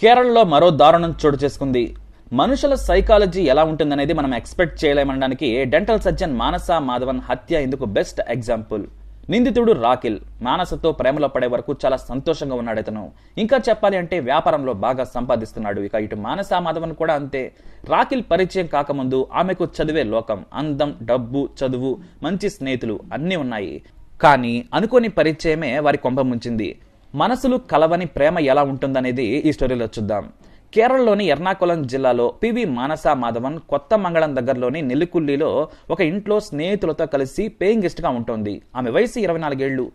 కేరళలో మరో దారుణం చోటు చేసుకుంది. మనుషుల సైకాలజీ ఎలా ఉంటుందనేది మనం ఎక్స్పెక్ట్ చేయలేమనడానికి డెంటల్ సర్జన్ మానస మాధవన్ హత్య ఇందుకు బెస్ట్ ఎగ్జాంపుల్. నిందితుడు రాకిల్ మానసతో ప్రేమలో పడే వరకు చాలా సంతోషంగా ఉన్నాడు ఇతను ఇంకా చెప్పాలి అంటే వ్యాపారంలో బాగా సంపాదిస్తున్నాడు. ఇక ఇటు మానస మాధవన్ కూడా అంతే. రాకిల్ పరిచయం కాకముందు ఆమెకు చదివే లోకం అందం డబ్బు చదువు మంచి స్నేహితులు అన్నీ ఉన్నాయి. కానీ అనుకోని పరిచయమే వారి కొంప ముంచింది. మనసులు కలవని ప్రేమ ఎలా ఉంటుందనేది ఈ స్టోరీలో చూద్దాం. కేరళలోని ఎర్నాకుళం జిల్లాలో పివి మానస మాధవన్ కొత్త మంగళం దగ్గరలోని నెల్లికుల్లిలో ఒక ఇంట్లో స్నేహితులతో కలిసి పేయింగ్ గెస్ట్గా ఉంటుంది. ఆమె వయసు ఇరవై నాలుగేళ్ళు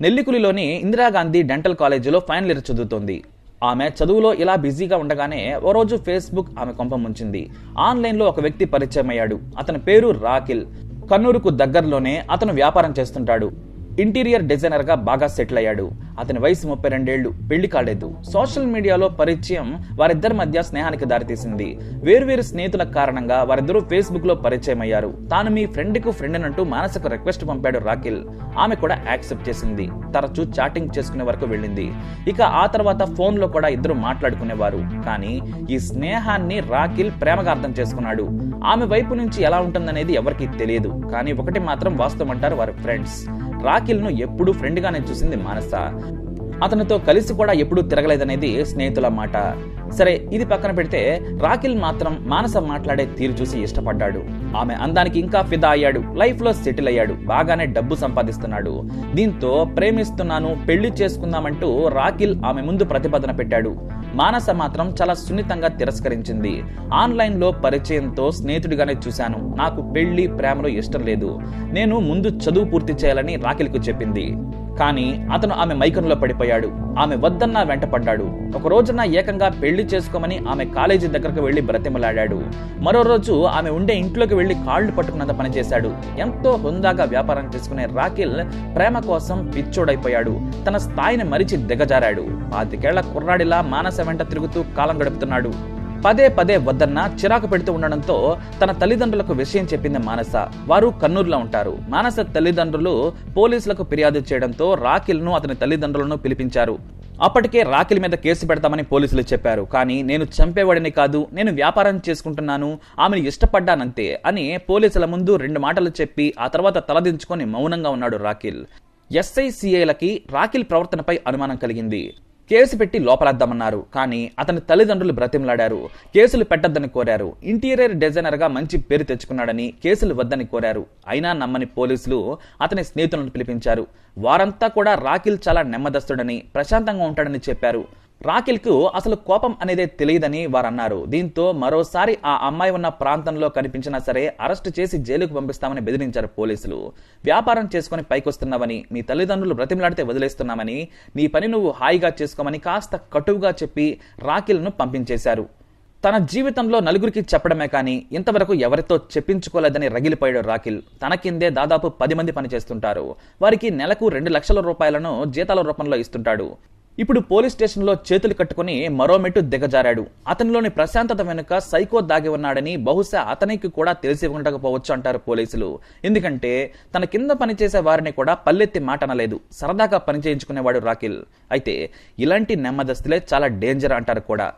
నెల్లికులిలోని ఇందిరాగాంధీ డెంటల్ కాలేజీలో ఫైనల్ ఇయర్ చదువుతోంది. ఆమె చదువులో ఇలా బిజీగా ఉండగానే ఓ రోజు ఫేస్బుక్ ఆమె కొంప ముంచింది. ఆన్లైన్లో ఒక వ్యక్తి పరిచయం అయ్యాడు అతని పేరు రాకిల్ కన్నూరుకు దగ్గరలోనే అతను వ్యాపారం చేస్తుంటాడు. ఇంటీరియర్ డిజైనర్గా బాగా సెటిల్ అయ్యాడు. అతని వయసు ముప్పై రెండేళ్ళు పెళ్ళి కాలేదు. సోషల్ మీడియాలో పరిచయం వారిద్దరి మధ్య స్నేహానికి దారితీసింది. వేర్వేరు స్నేహితుల కారణంగా వారిద్దరూ ఫేస్బుక్లో పరిచయం అయ్యారు తాను మీ ఫ్రెండ్కు ఫ్రెండ్ అంటూ మానసిక రిక్వెస్ట్ పంపాడు రాకిల్ ఆమె కూడా యాక్సెప్ట్ చేసింది. తరచూ చాటింగ్ చేసుకునే వరకు వెళ్ళింది. ఇక ఆ తర్వాత ఫోన్లో కూడా ఇద్దరు మాట్లాడుకునేవారు. కానీ ఈ స్నేహాన్ని రాకిల్ ప్రేమగా అర్థం చేసుకున్నాడు. ఆమె వైపు నుంచి ఎలా ఉంటుందనేది ఎవరికీ తెలియదు. కానీ ఒకటి మాత్రం వాస్తవం అంటారు వారి ఫ్రెండ్స్. రాకిల్ను ఎప్పుడూ ఫ్రెండ్ గానే చూసింది మానస. అతనితో కలిసి కూడా ఎప్పుడూ తిరగలేదనేది స్నేహితుల మాట. సరే ఇది పక్కన పెడితే రాకిల్ మాత్రం మానస మాట్లాడే తీరు చూసి ఇష్టపడ్డాడు. ఆమె అందానికి ఇంకా ఫిదా అయ్యాడు. లైఫ్లో సెటిల్ అయ్యాడు. బాగానే డబ్బు సంపాదిస్తున్నాడు. దీంతో ప్రేమిస్తున్నాను పెళ్ళి చేసుకుందామంటూ రాకిల్ ఆమె ముందు ప్రతిపాదన పెట్టాడు. మానస మాత్రం చాలా సున్నితంగా తిరస్కరించింది. ఆన్లైన్లో పరిచయంతో స్నేహితుడిగానే చూశాను. నాకు పెళ్ళి ప్రేమలో ఇష్టం లేదు. నేను ముందు చదువు పూర్తి చేయాలని రాకిల్కు చెప్పింది. కానీ అతను ఆమె మైకంలో పడిపోయాడు. ఆమె వద్దన్నా వెంట పడ్డాడు ఒక రోజున ఏకంగా పెళ్ళి చేసుకోమని ఆమె కాలేజీ దగ్గరకు వెళ్ళి బ్రతిమలాడాడు. మరో రోజు ఆమె ఉండే ఇంట్లోకి వెళ్ళి కాళ్ళు పట్టుకున్నంత పనిచేశాడు ఎంతో హుందాగా వ్యాపారం చేసుకునే రాకిల్ ప్రేమ కోసం పిచ్చోడైపోయాడు. తన స్థాయిని మరిచి దిగజారాడు. పాతికేళ్ళ కుర్రాడిలా మానస వెంట తిరుగుతూ కాలం గడుపుతున్నాడు. పదే పదే వద్దన్న చిరాకు పెడుతూ ఉండడంతో తన తల్లిదండ్రులకు విషయం చెప్పింది మానస. వారు కన్నూరులో ఉంటారు. మానస తల్లిదండ్రులు పోలీసులకు ఫిర్యాదు చేయడంతో రాఖిల్ను అతని తల్లిదండ్రులను పిలిపించారు. అప్పటికే రాకిల్ మీద కేసు పెడతామని పోలీసులు చెప్పారు. కానీ నేను చంపేవాడిని కాదు నేను వ్యాపారం చేసుకుంటున్నాను ఆమెను ఇష్టపడ్డానంతే అని పోలీసుల ముందు రెండు మాటలు చెప్పి ఆ తర్వాత తలదించుకొని మౌనంగా ఉన్నాడు రాకిల్ ఎస్ఐసిఐలకి రాకిల్ ప్రవర్తనపై అనుమానం కలిగింది. కేసు పెట్టి లోపలేద్దామన్నారు. కానీ అతని తల్లిదండ్రులు బ్రతిమలాడారు. కేసులు పెట్టద్దని కోరారు. ఇంటీరియర్ డిజైనర్గా మంచి పేరు తెచ్చుకున్నాడని కేసులు వద్దని కోరారు. అయినా నమ్మని పోలీసులు అతని స్నేహితులను పిలిపించారు. వారంతా కూడా రాకిల్ చాలా నెమ్మదస్తుడని ప్రశాంతంగా ఉంటాడని చెప్పారు. రాఖిల్కు అసలు కోపం అనేదే తెలియదని వారు అన్నారు దీంతో మరోసారి ఆ అమ్మాయి ఉన్న ప్రాంతంలో కనిపించినా సరే అరెస్టు చేసి జైలుకు పంపిస్తామని బెదిరించారు పోలీసులు. వ్యాపారం చేసుకుని పైకొస్తున్నావని నీ తల్లిదండ్రులు బ్రతిమలాడితే వదిలేస్తున్నామని నీ పని నువ్వు హాయిగా చేసుకోమని కాస్త కటువుగా చెప్పి రాఖిల్ను పంపించేశారు. తన జీవితంలో నలుగురికి చెప్పడమే కానీ ఇంతవరకు ఎవరితో చెప్పించుకోలేదని రగిలిపోయాడు రాకిల్ తన కిందే దాదాపు పది మంది పనిచేస్తుంటారు. వారికి నెలకు రెండు లక్షల రూపాయలను జీతాల రూపంలో ఇస్తుంటాడు. ఇప్పుడు పోలీస్ స్టేషన్లో చేతులు కట్టుకుని మరో మెట్టు దిగజారాడు. అతనిలోని ప్రశాంతత వెనుక సైకో దాగి ఉన్నాడని బహుశా అతనికి కూడా తెలిసి ఉండకపోవచ్చు అంటారు పోలీసులు. ఎందుకంటే తన కింద పనిచేసే వారిని కూడా పల్లెత్తి మాట అనలేదు సరదాగా పనిచేయించుకునేవాడు రాకిల్ అయితే ఇలాంటి నెమ్మదస్తులే చాలా డేంజర్ అంటారు కూడా.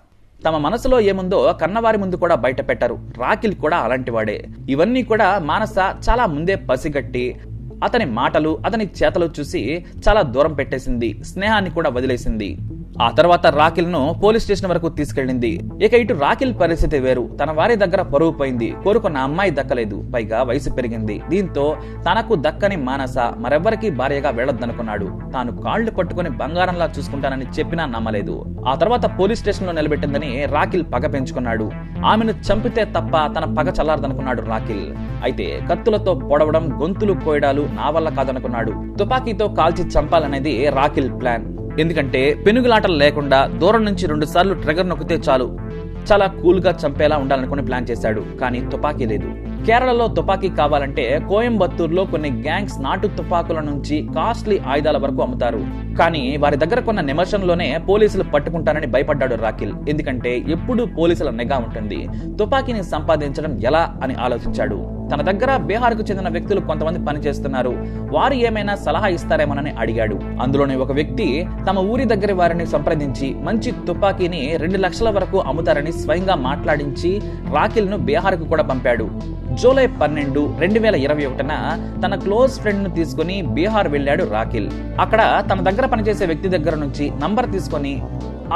తమ మనసులో ఏముందో కన్నవారి ముందు కూడా బయట పెట్టారు రాకిల్ కూడా అలాంటివాడే ఇవన్నీ కూడా మానస చాలా ముందే పసిగట్టి అతని మాటలు అతని చేతలు చూసి చాలా దూరం పెట్టేసింది. స్నేహాన్ని కూడా వదిలేసింది. ఆ తర్వాత రాకిల్ను పోలీస్ స్టేషన్ వరకు తీసుకెళ్ళింది. ఇక ఇటు రాకిల్ పరిస్థితి వేరు. తన వారి దగ్గర పరువు పోయింది. కోరుకున్న అమ్మాయి దక్కలేదు. పైగా వయసు పెరిగింది. దీంతో తనకు దక్కని మానస మరెవ్వరికీ భార్యగా వెళ్ళొద్దనుకున్నాడు తాను కాళ్ళు పట్టుకుని బంగారంలా చూసుకుంటానని చెప్పినా నమ్మలేదు. ఆ తర్వాత పోలీస్ స్టేషన్లో నిలబెట్టిందని రాకిల్ పగ పెంచుకున్నాడు. ఆమెను చంపితే తప్ప తన పగ చల్లారదనుకున్నాడు రాకిల్ అయితే కత్తులతో పొడవడం గొంతులు కోయడాలు నా వల్ల కాదనుకున్నాడు. తుపాకీతో కాల్చి చంపాలనేది రాకిల్ ప్లాన్. ఎందుకంటే పెనుగులాటలు లేకుండా దూరం నుంచి రెండు సార్లు ట్రిగర్ నొక్కితే చాలు. చాలా కూల్గా చంపేలా ఉండాలనుకుని ప్లాన్ చేశాడు కానీ తుపాకీ లేదు. కేరళలో తుపాకీ కావాలంటే కోయంబత్తూరులో కొన్ని గ్యాంగ్స్ నాటు తుపాకుల నుంచి కాస్ట్లీ ఆయుధాల వరకు అమ్ముతారు. కానీ వారి దగ్గర కొన్న నిమిషంలోనే పోలీసులు పట్టుకుంటారని భయపడ్డాడు రాకిల్ ఎందుకంటే ఎప్పుడూ పోలీసుల నిఘా ఉంటుంది. తుపాకీని సంపాదించడం ఎలా అని ఆలోచించాడు. తన దగ్గర బీహార్కు చెందిన వ్యక్తులు కొంతమంది పనిచేస్తున్నారు. వారు ఏమైనా సలహా ఇస్తారేమోనని అడిగాడు. అందులోని ఒక వ్యక్తి తమ ఊరి దగ్గర వారిని సంప్రదించి మంచి తుపాకీని రెండు లక్షల వరకు అమ్ముతారని స్వయంగా మాట్లాడించి రాకిల్ను బీహార్కు కూడా పంపాడు. జూలై పన్నెండు రెండు వేల ఇరవై ఒకటిన తన క్లోజ్ ఫ్రెండ్ను తీసుకుని బీహార్ వెళ్ళాడు రాకిల్ అక్కడ తన దగ్గర పనిచేసే వ్యక్తి దగ్గర నుంచి నంబర్ తీసుకొని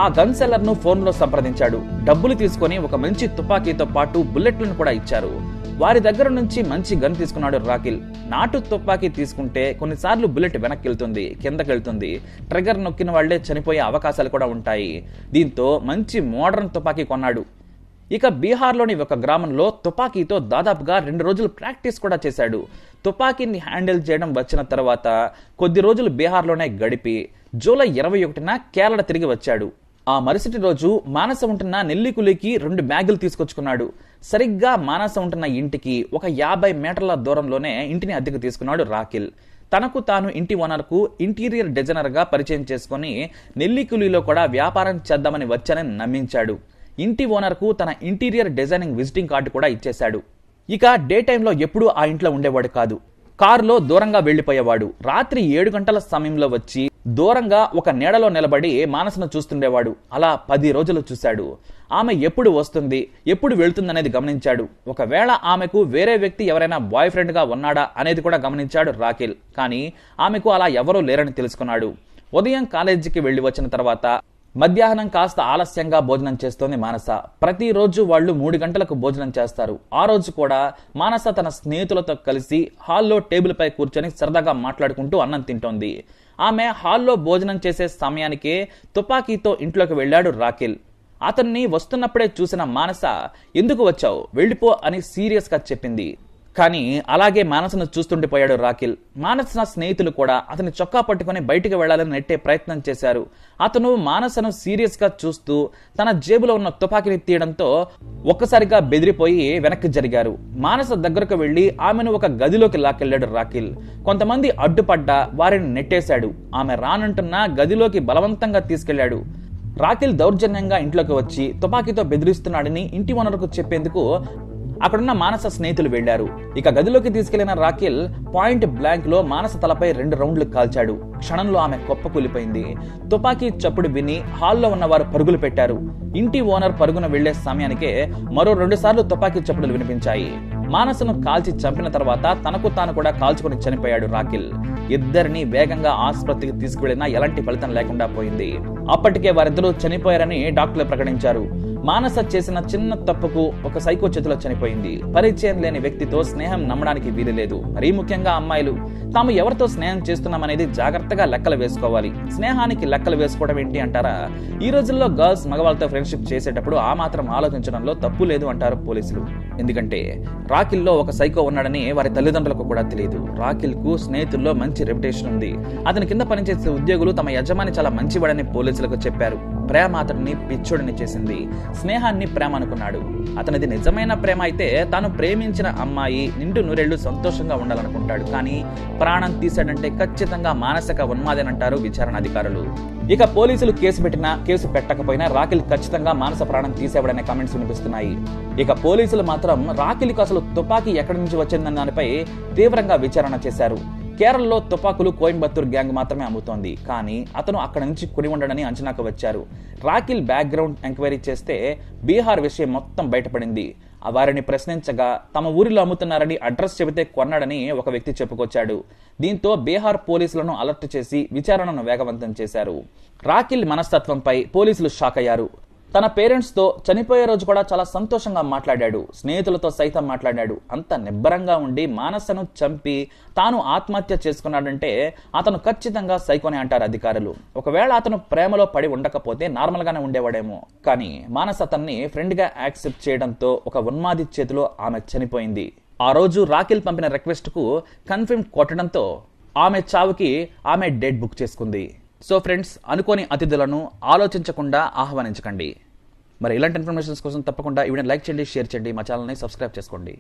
ఆ గన్ సెల్లర్ను ఫోన్లో సంప్రదించాడు. డబ్బులు తీసుకొని ఒక మంచి తుపాకీతో పాటు బుల్లెట్లను కూడా ఇచ్చారు. వారి దగ్గర నుంచి మంచి గన్ తీసుకున్నాడు రాకిల్ నాటు తుపాకీ తీసుకుంటే కొన్నిసార్లు బుల్లెట్ వెనక్కి వెళ్తుంది కిందకి వెళ్తుంది ట్రిగర్ నొక్కిన వాళ్ళే చనిపోయే అవకాశాలు కూడా ఉంటాయి. దీంతో మంచి మోడర్న్ తుపాకీ కొన్నాడు. ఇక బీహార్లోని ఒక గ్రామంలో తుపాకీతో దాదాపుగా రెండు రోజులు ప్రాక్టీస్ కూడా చేశాడు. తుపాకీని హ్యాండిల్ చేయడం వచ్చిన తర్వాత కొద్ది రోజులు బీహార్లోనే గడిపి జూలై ఇరవై ఒకటిన కేరళ తిరిగి వచ్చాడు. ఆ మరుసటి రోజు మానస ఉంటున్న నెల్లికులికి రెండు బ్యాగులు తీసుకొచ్చుకున్నాడు. సరిగ్గా మానస ఉంటున్న ఇంటికి ఒక యాభై మీటర్ల దూరంలోనే ఇంటిని అద్దెకు తీసుకున్నాడు రాకిల్ తనకు తాను ఇంటి ఓనర్కు ఇంటీరియర్ డిజైనర్గా పరిచయం చేసుకుని నెల్లికులిలో కూడా వ్యాపారం చేద్దామని వచ్చానని నమ్మించాడు. ఇంటి ఓనర్కు తన ఇంటీరియర్ డిజైనింగ్ విజిటింగ్ కార్డు కూడా ఇచ్చేశాడు. ఇక డే టైంలో ఎప్పుడూ ఆ ఇంట్లో ఉండేవాడు కాదు. కారులో దూరంగా వెళ్ళిపోయేవాడు రాత్రి ఏడు గంటల సమయంలో వచ్చి దూరంగా ఒక నీడలో నిలబడి మానసను చూస్తుండేవాడు. అలా పది రోజులు చూశాడు. ఆమె ఎప్పుడు వస్తుంది ఎప్పుడు వెళ్తుందనేది గమనించాడు. ఒకవేళ ఆమెకు వేరే వ్యక్తి ఎవరైనా బాయ్ ఫ్రెండ్గా ఉన్నాడా అనేది కూడా గమనించాడు రాఖిల్. కానీ ఆమెకు అలా ఎవరూ లేరని తెలుసుకున్నాడు. ఉదయం కాలేజీకి వెళ్ళి వచ్చిన తర్వాత మధ్యాహ్నం కాస్త ఆలస్యంగా భోజనం చేస్తోంది మానస. ప్రతిరోజు వాళ్ళు మూడు గంటలకు భోజనం చేస్తారు. ఆ రోజు కూడా మానస తన స్నేహితులతో కలిసి హాల్లో టేబుల్పై కూర్చొని సరదాగా మాట్లాడుకుంటూ అన్నం తింటోంది. ఆమె హాల్లో భోజనం చేసే సమయానికే తుపాకీతో ఇంట్లోకి వెళ్ళాడు రాకిల్ అతన్ని వస్తున్నప్పుడే చూసిన మానస ఎందుకు వచ్చావు? వెళ్ళిపో అని సీరియస్గా చెప్పింది. కానీ అలాగే మానసను చూస్తుండిపోయాడు రాకిల్ మానస స్నేహితులు కూడా అతని చొక్కా పట్టుకుని బయటికి వెళ్ళాలని నెట్టే ప్రయత్నం చేశారు. అతను మానసను సీరియస్గా చూస్తూ తన జేబులో ఉన్న తుపాకీని తీయడంతో ఒక్కసారిగా బెదిరిపోయి వెనక్కి జరిగారు. మానస దగ్గరకు వెళ్ళి ఆమెను ఒక గదిలోకి లాక్కెళ్ళాడు రాకిల్ కొంతమంది అడ్డుపడ్డా వారిని నెట్టేశాడు. ఆమె రానంటున్నా గదిలోకి బలవంతంగా తీసుకెళ్ళాడు రాకిల్ దౌర్జన్యంగా ఇంట్లోకి వచ్చి తుపాకీతో బెదిరిస్తున్నాడని ఇంటి వనరుకు చెప్పేందుకు అక్కడున్న మానస స్నేహితులు వెళ్ళారు ఇక గదిలోకి తీసుకెళ్ళిన రాకిల్ పాయింట్ బ్లాంక్లో మానస తలపై రెండు రౌండ్లు కాల్చాడు. క్షణంలో ఆమె కొప్ప కూలిపోయింది. తుపాకీ చప్పుడు విని హాల్లో ఉన్న వారు పరుగులు పెట్టారు. ఇంటి ఓనర్ పరుగున వెళ్ళే సమయానికే మరో రెండు సార్లు తుపాకీ చప్పుడులు వినిపించాయి. మానసను కాల్చి చంపిన తర్వాత తనకు తాను కూడా కాల్చుకుని చనిపోయాడు రాకిల్ ఇద్దరిని వేగంగా ఆసుపత్రికి తీసుకువెళ్ళినా ఎలాంటి ఫలితం లేకుండా పోయింది. అప్పటికే వారిద్దరూ చనిపోయారని డాక్టర్లు ప్రకటించారు. మానస చేసిన చిన్న తప్పుకు ఒక సైకో చేతిలో చనిపోయింది. పరిచయం లేని వ్యక్తితో స్నేహం నమ్మడానికి వీలు లేదు మరీ ముఖ్యంగా అమ్మాయిలు. తాము ఎవరితో స్నేహం చేస్తున్నామనేది జాగ్రత్తగా లెక్కలు వేసుకోవాలి. స్నేహానికి లెక్కలు వేసుకోవడం ఏంటి అంటారా? ఈ రోజుల్లో గర్ల్స్ మగవాళ్ళతో ఫ్రెండ్షిప్ చేసేటప్పుడు ఆ మాత్రం ఆలోచించడంలో తప్పు లేదు అంటారు పోలీసులు. ఎందుకంటే రాకిల్లో ఒక సైకో ఉన్నాడని వారి తల్లిదండ్రులకు కూడా తెలియదు. రాకిల్కు స్నేహితుల్లో మంచి రెప్యుటేషన్ ఉంది. అతని కింద పనిచేసే ఉద్యోగులు తమ యజమాని చాలా మంచివాడని పోలీసులకు చెప్పారు. ప్రేమ అతడిని పిచ్చోడిని చేసింది. స్నేహాన్ని ప్రేమ అనుకున్నాడు. అతనిది నిజమైన ప్రేమ అయితే తాను ప్రేమించిన అమ్మాయి నిండు నూరేళ్ళు సంతోషంగా ఉండాలనుకుంటాడు. కానీ ప్రాణం తీశాడంటే ఖచ్చితంగా మానసిక ఉన్మాదేనంటారు విచారణ అధికారులు. ఇక పోలీసులు కేసు పెట్టినా కేసు పెట్టకపోయినా రాకిల్ ఖచ్చితంగా మానస ప్రాణం తీసేవాడనే కామెంట్స్ వినిపిస్తున్నాయి. ఇక పోలీసులు మాత్రం రాకిల్కి అసలు తుపాకీ ఎక్కడి నుంచి వచ్చిందన్న దానిపై తీవ్రంగా విచారణ చేశారు. కేరళలో తుపాకులు కోయంబత్తూర్ గ్యాంగ్ మాత్రమే అమ్ముతోంది. కానీ అతను అక్కడ నుంచి కొని ఉండడని అంచనాకు వచ్చారు. రాకిల్ బ్యాక్గ్రౌండ్ ఎంక్వైరీ చేస్తే బీహార్ విషయం మొత్తం బయటపడింది. వారిని ప్రశ్నించగా తమ ఊరిలో అమ్ముతున్నారని అడ్రస్ చెబితే కొన్నాడని ఒక వ్యక్తి చెప్పుకొచ్చాడు. దీంతో బీహార్ పోలీసులను అలర్ట్ చేసి విచారణను వేగవంతం చేశారు. రాకిల్ మనస్తత్వంపై పోలీసులు షాక్ అయ్యారు తన పేరెంట్స్తో చనిపోయే రోజు కూడా చాలా సంతోషంగా మాట్లాడాడు. స్నేహితులతో సైతం మాట్లాడాడు. అంత నిబ్బరంగా ఉండి మానసను చంపి తాను ఆత్మహత్య చేసుకున్నాడంటే అతను ఖచ్చితంగా సైకోనే అంటారు అధికారులు. ఒకవేళ అతను ప్రేమలో పడి ఉండకపోతే నార్మల్గానే ఉండేవాడేమో. కానీ మానస్ అతన్ని ఫ్రెండ్గా యాక్సెప్ట్ చేయడంతో ఒక ఉన్మాది చేతిలో ఆమె చనిపోయింది. ఆ రోజు రాకిల్ పంపిన రిక్వెస్ట్కు కన్ఫర్మ్ కొట్టడంతో ఆమె చావుకి ఆమె డేట్ బుక్ చేసుకుంది. సో ఫ్రెండ్స్ అనుకోని అతిథులను ఆలోచించకుండా ఆహ్వానించకండి. మరి ఇలాంటి ఇన్ఫర్మేషన్స్ కోసం తప్పకుండా ఈ లైక్ చేయండి షేర్ చేయండి మా ఛానల్ని సబ్స్క్రైబ్ చేసుకోండి.